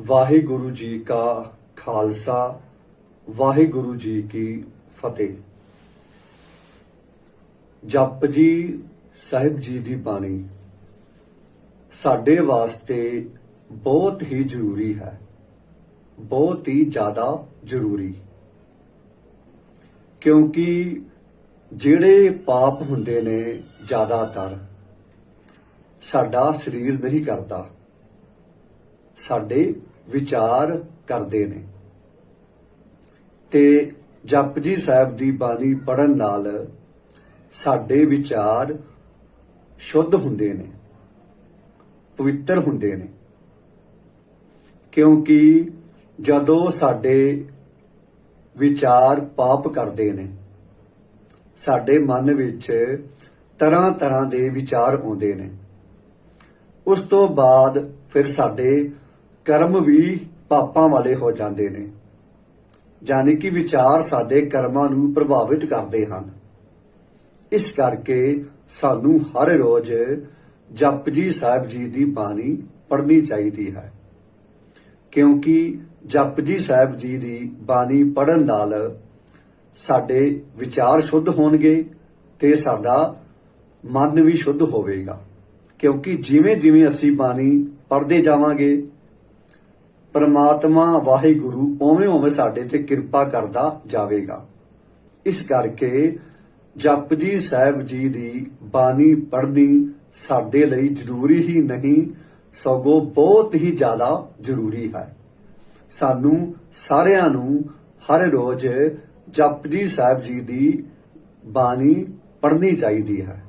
ਵਾਹਿਗੁਰੂ ਜੀ ਕਾ ਖਾਲਸਾ, ਵਾਹਿਗੁਰੂ ਜੀ ਕੀ ਫਤਿਹ। ਜਪ ਜੀ ਸਾਹਿਬ ਜੀ ਦੀ ਬਾਣੀ ਸਾਡੇ ਵਾਸਤੇ ਬਹੁਤ ਹੀ ਜ਼ਰੂਰੀ ਹੈ, ਬਹੁਤ ਹੀ ਜ਼ਿਆਦਾ ਜ਼ਰੂਰੀ। ਕਿਉਂਕਿ ਜਿਹੜੇ ਪਾਪ ਹੁੰਦੇ ਨੇ ਜ਼ਿਆਦਾਤਰ ਸਾਡਾ ਸਰੀਰ ਨਹੀਂ ਕਰਦਾ। ਸਾਡੇ ਵਿਚਾਰ ਕਰਦੇ ਨੇ। ਤੇ ਜਪਜੀ ਸਾਹਿਬ ਦੀ ਬਾਣੀ ਪੜਨ ਨਾਲ ਸਾਡੇ ਵਿਚਾਰ ਸ਼ੁੱਧ ਹੁੰਦੇ ਨੇ, ਪਵਿੱਤਰ ਹੁੰਦੇ ਨੇ। ਕਿਉਂਕਿ ਜਦੋਂ ਸਾਡੇ ਵਿਚਾਰ ਪਾਪ ਕਰਦੇ ਨੇ, ਸਾਡੇ ਮਨ ਵਿੱਚ ਤਰ੍ਹਾਂ ਤਰ੍ਹਾਂ ਦੇ ਵਿਚਾਰ ਆਉਂਦੇ ਨੇ। ਉਸ ਤੋਂ ਬਾਅਦ ਫਿਰ ਸਾਡੇ ਕਰਮ ਵੀ ਪਾਪਾਂ ਵਾਲੇ ਹੋ ਜਾਂਦੇ ਨੇ। ਯਾਨੀ ਕਿ ਵਿਚਾਰ ਸਾਡੇ ਕਰਮਾਂ ਨੂੰ ਪ੍ਰਭਾਵਿਤ ਕਰਦੇ ਹਨ। ਇਸ ਕਰਕੇ ਸਾਨੂੰ ਹਰ ਰੋਜ਼ ਜਪਜੀ ਸਾਹਿਬ ਜੀ ਦੀ ਬਾਣੀ ਪੜ੍ਹਨੀ ਚਾਹੀਦੀ ਹੈ। ਕਿਉਂਕਿ ਜਪਜੀ ਸਾਹਿਬ ਜੀ ਦੀ ਬਾਣੀ ਪੜਨ ਨਾਲ ਸਾਡੇ ਵਿਚਾਰ ਸ਼ੁੱਧ ਹੋਣਗੇ ਤੇ ਸਾਡਾ ਮਨ ਵੀ ਸ਼ੁੱਧ ਹੋਵੇਗਾ। ਕਿਉਂਕਿ ਜਿਵੇਂ ਜਿਵੇਂ ਅਸੀਂ ਬਾਣੀ ਪੜ੍ਹਦੇ ਜਾਵਾਂਗੇ ਪਰਮਾਤਮਾ ਵਾਹਿਗੁਰੂ ਓਵੇਂ ਓਵੇਂ ਸਾਡੇ ਤੇ ਕਿਰਪਾ ਕਰਦਾ ਜਾਵੇਗਾ। ਇਸ ਕਰਕੇ ਜਪਜੀ ਸਾਹਿਬ ਜੀ ਦੀ ਬਾਣੀ ਪੜ੍ਹਨੀ ਸਾਡੇ ਲਈ ਜ਼ਰੂਰੀ ਹੀ ਨਹੀਂ, ਸਗੋਂ ਬਹੁਤ ਹੀ ਜ਼ਿਆਦਾ ਜ਼ਰੂਰੀ ਹੈ। ਸਾਨੂੰ ਸਾਰਿਆਂ ਨੂੰ ਹਰ ਰੋਜ਼ ਜਪਜੀ ਸਾਹਿਬ ਜੀ ਦੀ ਬਾਣੀ ਪੜ੍ਹਨੀ ਚਾਹੀਦੀ ਹੈ।